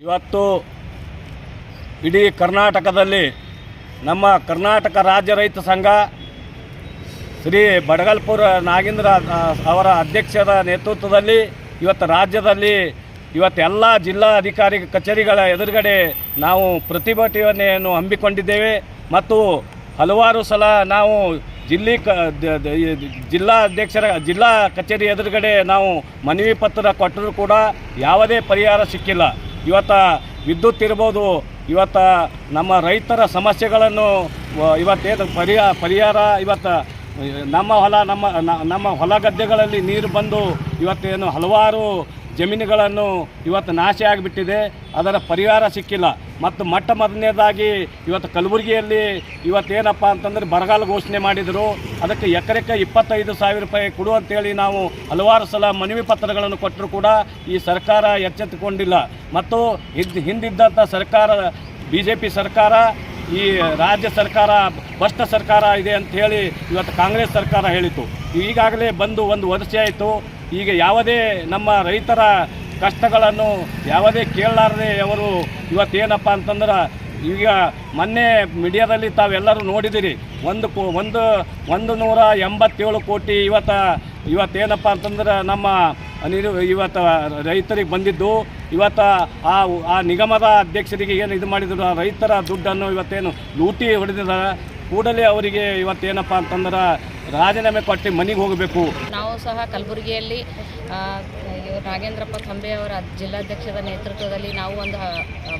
ಇವತ್ತು ಇಡೀ ಕರ್ನಾಟಕದಲ್ಲಿ ನಮ್ಮ ಕರ್ನಾಟಕ ರಾಜ್ಯ ರೈತ ಸಂಘ ಶ್ರೀ ಬಡಗಲ್ಪುರ ನಾಗೇಂದ್ರ ಅವರ ಅಧ್ಯಕ್ಷರ ನೇತೃತ್ವದಲ್ಲಿ ಇವತ್ತು ರಾಜ್ಯದಲ್ಲಿ ಇವತ್ತು ಎಲ್ಲ ಜಿಲ್ಲಾ ಅಧಿಕಾರಿ ಕಚೇರಿಗಳ ಎದುರುಗಡೆ ನಾವು ಪ್ರತಿಭಟನೆಯನ್ನು ಹಮ್ಮಿಕೊಂಡಿದ್ದೇವೆ ಮತ್ತು ಹಲವಾರು ಸಲ ನಾವು ಜಿಲ್ಲೆ ಕ ಜಿಲ್ಲಾ ಅಧ್ಯಕ್ಷರ, ಜಿಲ್ಲಾ ಕಚೇರಿ ಎದುರುಗಡೆ ನಾವು ಮನವಿ ಪತ್ರ ಕೊಟ್ಟರೂ ಕೂಡ ಯಾವುದೇ ಪರಿಹಾರ ಸಿಕ್ಕಿಲ್ಲ. ಇವತ್ತ ವಿದ್ಯುತ್ ಇರ್ಬೋದು, ಇವತ್ತು ನಮ್ಮ ರೈತರ ಸಮಸ್ಯೆಗಳನ್ನು ಇವತ್ತೇನು ಪರಿಹಾರ ಪರಿಹಾರ, ಇವತ್ತು ನಮ್ಮ ಹೊಲ, ನಮ್ಮ ನಮ್ಮ ಹೊಲ ಗದ್ದೆಗಳಲ್ಲಿ ನೀರು ಬಂದು ಇವತ್ತೇನು ಹಲವಾರು ಜಮೀನುಗಳನ್ನು ಇವತ್ತು ನಾಶ ಆಗಿಬಿಟ್ಟಿದೆ. ಅದರ ಪರಿಹಾರ ಸಿಕ್ಕಿಲ್ಲ. ಮತ್ತು ಮೊಟ್ಟ ಮೊದಲನೇದಾಗಿ ಇವತ್ತು ಕಲಬುರಗಿಯಲ್ಲಿ ಇವತ್ತೇನಪ್ಪ ಅಂತಂದ್ರೆ ಬರಗಾಲ ಘೋಷಣೆ ಮಾಡಿದರು. ಅದಕ್ಕೆ ಎಕರೆಕ್ಕೆ ಇಪ್ಪತ್ತೈದು ಸಾವಿರ ರೂಪಾಯಿ ಕೊಡು ಅಂತೇಳಿ ನಾವು ಹಲವಾರು ಸಲ ಮನವಿ ಪತ್ರಗಳನ್ನು ಕೊಟ್ಟರೂ ಕೂಡ ಈ ಸರ್ಕಾರ ಎಚ್ಚೆತ್ತುಕೊಂಡಿಲ್ಲ. ಮತ್ತು ಹಿಂದ್ ಹಿಂದಿದ್ದಂಥ ಸರ್ಕಾರ ಬಿ ಜೆ ಪಿ ಸರ್ಕಾರ, ಈ ರಾಜ್ಯ ಸರ್ಕಾರ, ಭ್ರಷ್ಟ ಸರ್ಕಾರ ಇದೆ ಅಂತ ಹೇಳಿ ಇವತ್ತು ಕಾಂಗ್ರೆಸ್ ಸರ್ಕಾರ ಹೇಳಿತು ಈಗಾಗಲೇ ಬಂದು ಒಂದು ವರ್ಷ ಆಯಿತು ಈಗ ಯಾವುದೇ ನಮ್ಮ ರೈತರ ಕಷ್ಟಗಳನ್ನು ಯಾವುದೇ ಕೇಳಲಾರದೆ ಅವರು ಇವತ್ತೇನಪ್ಪ ಅಂತಂದ್ರೆ ಈಗ ಮೊನ್ನೆ ಮೀಡಿಯಾದಲ್ಲಿ ತಾವೆಲ್ಲರೂ ನೋಡಿದಿರಿ. ಒಂದು ಕೋ, ಒಂದು ಒಂದು ನೂರ ಎಂಬತ್ತೇಳು ಕೋಟಿ ಇವತ್ತ, ಇವತ್ತೇನಪ್ಪ ಅಂತಂದ್ರೆ ನಮ್ಮ ನೀರು, ಇವತ್ತು ರೈತರಿಗೆ ಬಂದಿದ್ದು. ಇವತ್ತು ಆ ಆ ನಿಗಮದ ಅಧ್ಯಕ್ಷರಿಗೆ ಏನು ಇದು ಮಾಡಿದ್ರು, ಆ ರೈತರ ದುಡ್ಡನ್ನು ಇವತ್ತೇನು ಲೂಟಿ ಹೊಡೆದಿದ್ದಾರೆ ಕೂಡಲೇ ಅವರಿಗೆ ಇವತ್ತೇನಪ್ಪ ಅಂತಂದ್ರೆ ರಾಜೀನಾಮೆ ಕೊಟ್ಟು ಮನೆಗೆ ಹೋಗಬೇಕು. ನಾವು ಸಹ ಕಲಬುರಗಿಯಲ್ಲಿ ನಾಗೇಂದ್ರಪ್ಪ ತಂಬೆ ಅವರ ಜಿಲ್ಲಾಧ್ಯಕ್ಷದ ನೇತೃತ್ವದಲ್ಲಿ ನಾವು ಒಂದು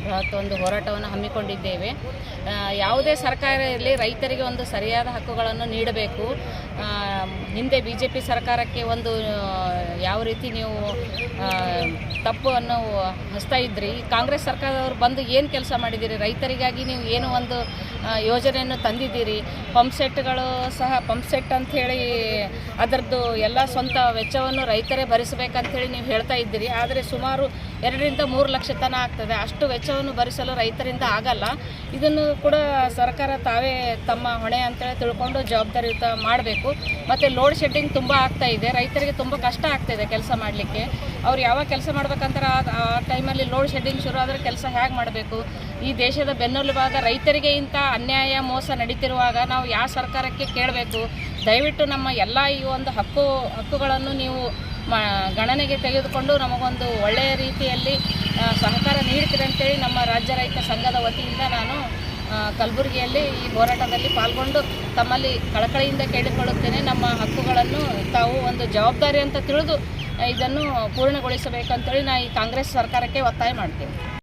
ಬೃಹತ್ ಒಂದು ಹೋರಾಟವನ್ನು ಹಮ್ಮಿಕೊಂಡಿದ್ದೇವೆ. ಯಾವುದೇ ಸರ್ಕಾರ ಇರಲಿ ರೈತರಿಗೆ ಒಂದು ಸರಿಯಾದ ಹಕ್ಕುಗಳನ್ನು ನೀಡಬೇಕು. ಹಿಂದೆ ಬಿ ಸರ್ಕಾರಕ್ಕೆ ಒಂದು ಯಾವ ರೀತಿ ನೀವು ತಪ್ಪು ತಪ್ಪನ್ನು ಹಚ್ತಾ ಇದ್ರಿ, ಕಾಂಗ್ರೆಸ್ ಸರ್ಕಾರದವರು ಬಂದು ಏನು ಕೆಲಸ ಮಾಡಿದ್ದೀರಿ ರೈತರಿಗಾಗಿ ನೀವು ಏನು ಒಂದು ಯೋಜನೆಯನ್ನು ತಂದಿದ್ದೀರಿ? ಪಂಪ್ ಸೆಟ್ಗಳು ಸಹ, ಪಂಪ್ ಸೆಟ್ ಅಂತ ಹೇಳಿ ಅದರದ್ದು ಎಲ್ಲ ಸ್ವಂತ ವೆಚ್ಚವನ್ನು ರೈತರೇ ಭರಿಸಬೇಕಂತೇಳಿ ನೀವು ಹೇಳ್ತಾ ಇದ್ದೀರಿ. ಆದರೆ ಸುಮಾರು ಎರಡರಿಂದ ಮೂರು ಲಕ್ಷ ತನ ಆಗ್ತದೆ. ಅಷ್ಟು ವೆಚ್ಚವನ್ನು ಭರಿಸಲು ರೈತರಿಂದ ಆಗಲ್ಲ. ಇದನ್ನು ಕೂಡ ಸರ್ಕಾರ ತಾವೇ ತಮ್ಮ ಹೊಣೆ ಅಂತೇಳಿ ತಿಳ್ಕೊಂಡು ಜವಾಬ್ದಾರಿಯುತ ಮಾಡಬೇಕು. ಮತ್ತು ಲೋಡ್ ಶೆಡ್ಡಿಂಗ್ ತುಂಬ ಆಗ್ತಾ ಇದೆ. ರೈತರಿಗೆ ತುಂಬ ಕಷ್ಟ ಆಗ್ತಾಯಿದೆ ಕೆಲಸ ಮಾಡಲಿಕ್ಕೆ. ಅವ್ರು ಯಾವಾಗ ಕೆಲಸ ಮಾಡ್ಬೇಕಂದ್ರೆ ಆ- ಟೈಮಲ್ಲಿ ಲೋಡ್ ಶೆಡ್ಡಿಂಗ್ ಶುರು ಆದರೆ ಕೆಲಸ ಹೇಗೆ ಮಾಡಬೇಕು? ಈ ದೇಶದ ಬೆನ್ನೆಲುಬಾದ ರೈತರಿಗೆ ಇಂಥ ಅನ್ಯಾಯ ಮೋಸ ನಡೀತಿರುವಾಗ ನಾವು ಯಾವ ಸರ್ಕಾರಕ್ಕೆ ಕೇಳಬೇಕು? ದಯವಿಟ್ಟು ನಮ್ಮ ಎಲ್ಲ ಈ ಒಂದು ಹಕ್ಕು, ಹಕ್ಕುಗಳನ್ನು ನೀವು ಗಣನೆಗೆ ತೆಗೆದುಕೊಂಡು ನಮಗೊಂದು ಒಳ್ಳೆಯ ರೀತಿಯಲ್ಲಿ ಸಹಕಾರ ನೀಡ್ತೀರಿ ಅಂತೇಳಿ ನಮ್ಮ ರಾಜ್ಯ ರೈತ ಸಂಘದ ವತಿಯಿಂದ ನಾನು ಕಲಬುರಗಿಯಲ್ಲಿ ಈ ಹೋರಾಟದಲ್ಲಿ ಪಾಲ್ಗೊಂಡು ತಮ್ಮಲ್ಲಿ ಕಳಕಳಿಯಿಂದ ಕೇಳಿಕೊಳ್ಳುತ್ತೇನೆ. ನಮ್ಮ ಹಕ್ಕುಗಳನ್ನು ತಾವು ಒಂದು ಜವಾಬ್ದಾರಿ ಅಂತ ತಿಳಿದು, ಇದನ್ನು ಪೂರ್ಣಗೊಳಿಸಬೇಕಂತೇಳಿ ನಾನು ಈ ಕಾಂಗ್ರೆಸ್ ಸರ್ಕಾರಕ್ಕೆ ಒತ್ತಾಯ ಮಾಡ್ತೀನಿ.